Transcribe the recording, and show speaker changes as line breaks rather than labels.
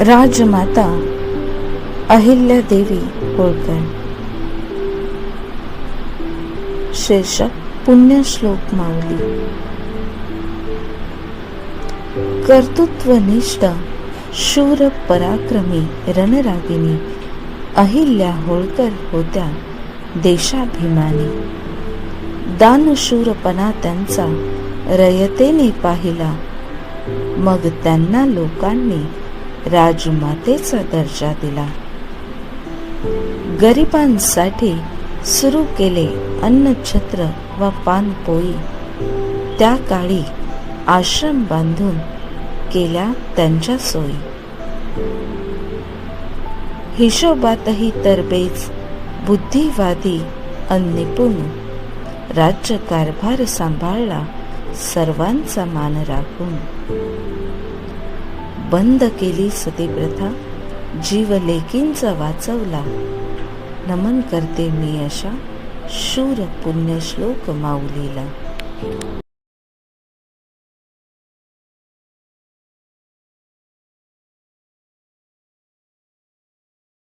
राजमाता अहिल्यादेवी होळकर शीर्षक पुण्यश्लोक माऊली. कर्तृत्वनिष्ठ शूर पराक्रमी रणरागिणी अहिल्या होळकर होत्या देशाभिमानी. दानशूरपणा त्यांचा रयतेने पाहिला. मग त्यांना लोकांनी राजमातेचा दर्जा दिला. गरिबांसाठी सुरू केले अन्नछत्र व पानपोळी. त्या काळी आश्रम बांधून केल्या त्यांच्या सोयी. हिशोबातही तरबेज बुद्धिवादी अनिपुण राज्यकारभार सांभाळला. सर्वांचा मान राखून. बंद केली सतीप्रथा प्रथा लेकींचा वाचवला. नमन करते मी अशा शूर पुण्यश्लोक माऊलीला.